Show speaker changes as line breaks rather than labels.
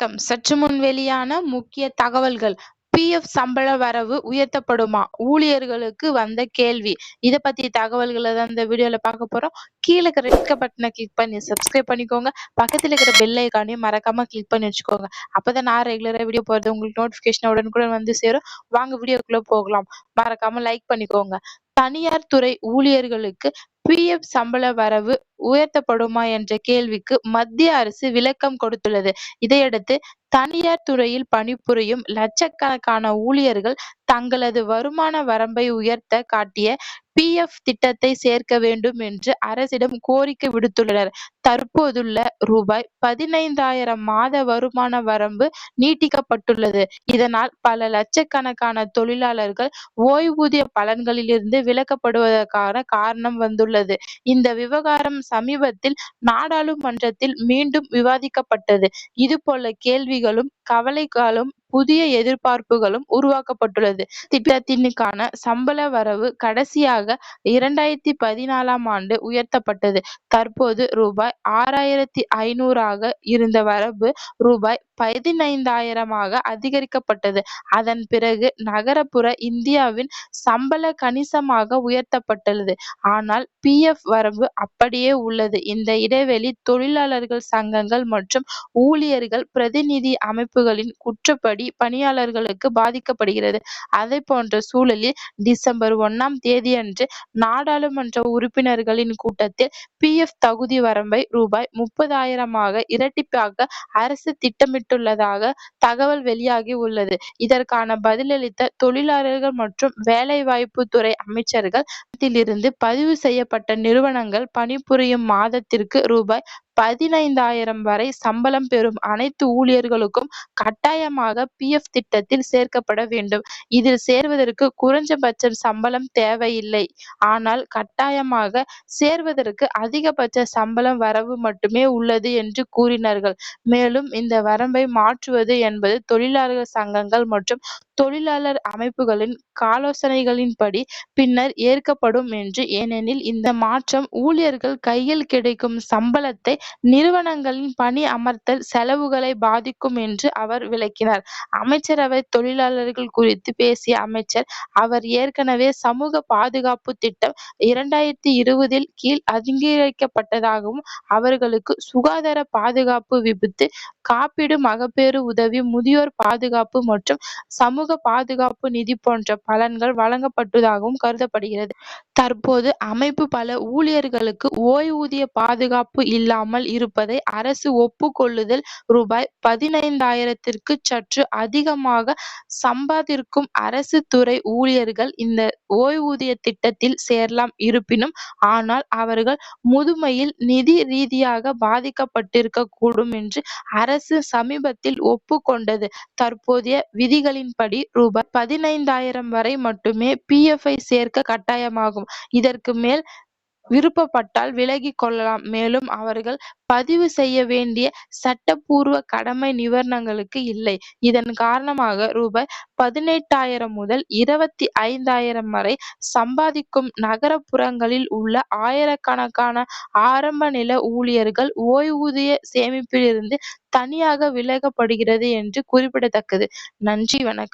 வணக்கம். சற்று முன் வெளியான முக்கிய தகவல்கள். பிஎஃப் சம்பள வரவு உயர்த்தப்படுமா? ஊழியர்களுக்கு வந்த கேள்வி. இத பத்தி தகவல்களை தான் இந்த வீடியோல பார்க்க போறோம். கீழே இருக்கிற ரெட் பட்டனை கிளிக் பண்ணி சப்ஸ்கிரைப் பண்ணிக்கோங்க. பக்கத்துல இருக்கிற பெல் ஐக்கானையும் மறக்காம கிளிக் பண்ணி வச்சுக்கோங்க. அப்பதான் நான் ரெகுலரா வீடியோ போறது உங்களுக்கு நோட்டிபிகேஷன் உடனுக்குடன் வந்து சேரும். வாங்க வீடியோக்குள்ள போகலாம். மறக்காம லைக் பண்ணிக்கோங்க. தனியார் துறை ஊழியர்களுக்கு பிஎஃப் சம்பள வரவு உயர்த்தப்படுமா என்ற கேள்விக்கு மத்திய அரசு விளக்கம் கொடுத்துள்ளது. இதையடுத்து தனியார் துறையில் பணிபுரியும் லட்சக்கணக்கான ஊழியர்கள் தங்களது வருமான வரம்பை உயர்த்த காட்டிய பிஎஃப் திட்டத்தை சேர்க்க வேண்டும் என்று அரசிடம் கோரிக்கை விடுத்துள்ளனர். தற்போதுள்ள ரூபாய் பதினைந்தாயிரம் மாத வருமான வரம்பு நீட்டிக்கப்பட்டுள்ளது. இதனால் பல லட்சக்கணக்கான தொழிலாளர்கள் ஓய்வூதிய பலன்களிலிருந்து விலக்கப்படுவதற்கான காரணம் வந்துள்ளது. இந்த விவகாரம் சமீபத்தில் நாடாளுமன்றத்தில் மீண்டும் விவாதிக்கப்பட்டது. இதுபோல கேள்விகளும் கவலைகளும் புதிய எதிர்பார்ப்புகளும் உருவாக்கப்பட்டுள்ளது. திட்டத்தினுக்கான சம்பள வரவு கடைசியாக இரண்டாயிரத்தி பதினாலாம் ஆண்டு உயர்த்தப்பட்டது. தற்போது ரூபாய் ஆறாயிரத்தி ஐநூறாக இருந்த வரம்பு ரூபாய் பதினைந்தாயிரமாக அதிகரிக்கப்பட்டது. அதன் பிறகு நகரப்புற இந்தியாவின் சம்பள கணிசமாக உயர்த்தப்பட்டுள்ளது. ஆனால் பி எஃப் வரம்பு அப்படியே உள்ளது. இந்த இடைவெளி தொழிலாளர்கள் சங்கங்கள் மற்றும் ஊழியர்கள் பிரதிநிதி அமைப்புகளின் குற்றப்படி படி பணியாளர்களுக்கு பாதிக்கப்படுகிறது. அதை போன்ற சூழலில் டிசம்பர் ஒன்னாம் தேதியன்று நாடாளுமன்ற உறுப்பினர்களின் கூட்டத்தில் பி. எஃப். தகுதி வரம்பை ரூபாய் முப்பதாயிரமாக இரட்டிப்பாக அரசு திட்டமிட்டுள்ளதாக தகவல் வெளியாகி உள்ளது. இதற்கான பதிலளித்த தொழிலாளர்கள் மற்றும் வேலைவாய்ப்பு துறை அமைச்சர்கள் இருந்து பதிவு செய்யப்பட்ட நிறுவனங்கள் பணிபுரியும் மாதத்திற்கு ரூபாய் பதினைந்தாயிரம் வரை சம்பளம் பெறும் அனைத்து ஊழியர்களுக்கும் கட்டாயமாக பிஎஃப் திட்டத்தில் சேர்க்கப்பட வேண்டும். இதில் சேர்வதற்கு குறைந்தபட்ச சம்பளம் தேவையில்லை. ஆனால் கட்டாயமாக சேர்வதற்கு அதிகபட்ச சம்பளம் வரவு மட்டுமே உள்ளது என்று கூறினார்கள். மேலும் இந்த வரம்பை மாற்றுவது என்பது தொழிலாளர் சங்கங்கள் மற்றும் தொழிலாளர் அமைப்புகளின் ஆலோசனைகளின்படி பின்னர் ஏற்கப்படும் என்று. ஏனெனில் இந்த மாற்றம் ஊழியர்கள் கையில் கிடைக்கும் சம்பளத்தை நிறுவனங்களின் பணி அமர்த்தல் செலவுகளை பாதிக்கும் என்று அவர் விளக்கினார். அமைச்சரவை தொழிலாளர்கள் குறித்து பேசிய அமைச்சர் அவர் ஏற்கனவே சமூக பாதுகாப்பு திட்டம் இரண்டாயிரத்தி இருபதில் கீழ் அங்கீகரிக்கப்பட்டதாகவும் அவர்களுக்கு சுகாதார பாதுகாப்பு விபத்து காப்பீடு மகப்பேறு உதவி முதியோர் பாதுகாப்பு மற்றும் சமூக பாதுகாப்பு நிதி போன்ற பலன்கள் வழங்கப்பட்டதாகவும் கருதப்படுகிறது. தற்போது அமைப்பு பல ஊழியர்களுக்கு ஓய்வூதிய பாதுகாப்பு இல்லாமல் இருப்பதை அரசு ஒப்புக்கொள்ளுதல் ரூபாய் பதினைந்தாயிரத்திற்கு சற்று அதிகமாக சம்பாதிக்கும் அரசு துறை ஊழியர்கள் இந்த ஓய்வூதிய திட்டத்தில் சேரலாம் இருப்பினும் ஆனால் அவர்கள் முதுமையில் நிதி ரீதியாக பாதிக்கப்பட்டிருக்க கூடும் என்று அரசு சமீபத்தில் ஒப்புக்கொண்டது. தற்போதைய விதிகளின்படி படி ரூபாய் பதினைந்தாயிரம் வரை மட்டுமே பிஎஃப் ஐ சேர்க்க கட்டாயமாகும். இதற்கு மேல் விருப்பப்பட்டால் விலகிக் கொள்ளலாம். மேலும் அவர்கள் பதிவு செய்ய வேண்டிய சட்டப்பூர்வ கடமை நிவாரணங்களுக்கு இல்லை. இதன் காரணமாக ரூபாய் பதினெட்டாயிரம் முதல் இருபத்தி ஐந்தாயிரம் வரை சம்பாதிக்கும் நகரப்புறங்களில் உள்ள ஆயிரக்கணக்கான ஆரம்ப நில ஊழியர்கள் ஓய்வூதிய சேமிப்பிலிருந்து தனியாக விலகப்படுகிறது என்று குறிப்பிடத்தக்கது. நன்றி வணக்கம்.